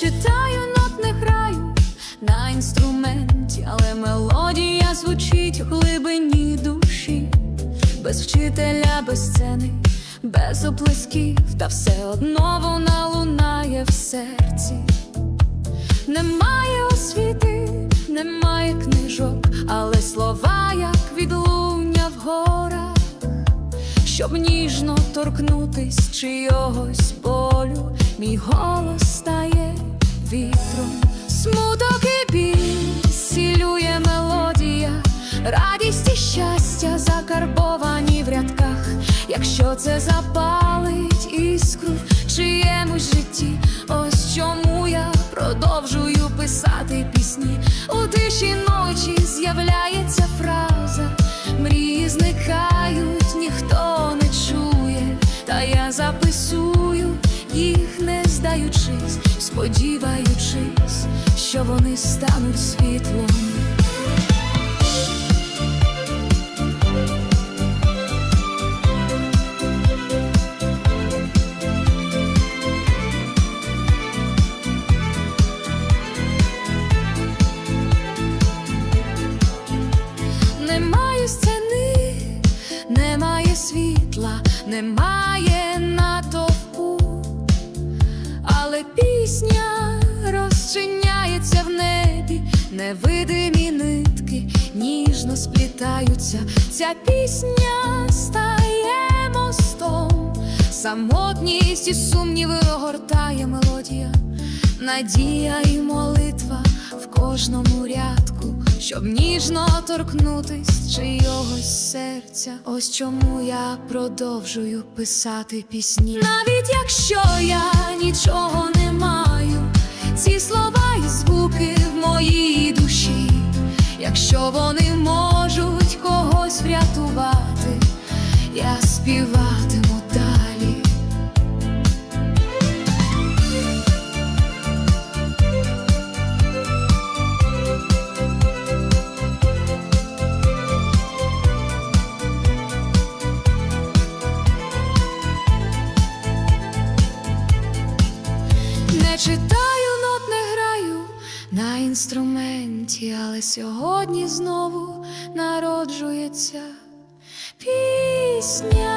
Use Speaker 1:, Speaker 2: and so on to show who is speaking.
Speaker 1: читаю нот, не граю на інструменті, але мелодія звучить у глибині душі, без вчителя, без сцени, без оплесків, та все одно вона лунає в серці. Немає освіти, немає книжок, але слова, як відлуння в горах, щоб ніжно торкнутись чийогось болю, мій голос вітром, смуток і біль сілює мелодія, радість і щастя закарбовані в рядках, якщо це запалить іскру в чиємусь житті, ось чому я продовжую писати пісні. У тиші ночі сподіваючись, що вони стануть світлом. Немає сцени, немає світла, немає але пісня розчиняється в небі, невидимі нитки ніжно сплітаються. Ця пісня стає мостом, самотність і сумніви огортає мелодія, надія і молитва в кожному рядку, щоб ніжно торкнутись чийогось серця. Ось чому я продовжую писати пісні. Навіть якщо я нічого якщо вони можуть когось врятувати, я співатиму далі. Не граю на інструменті, але сьогодні знову народжується пісня.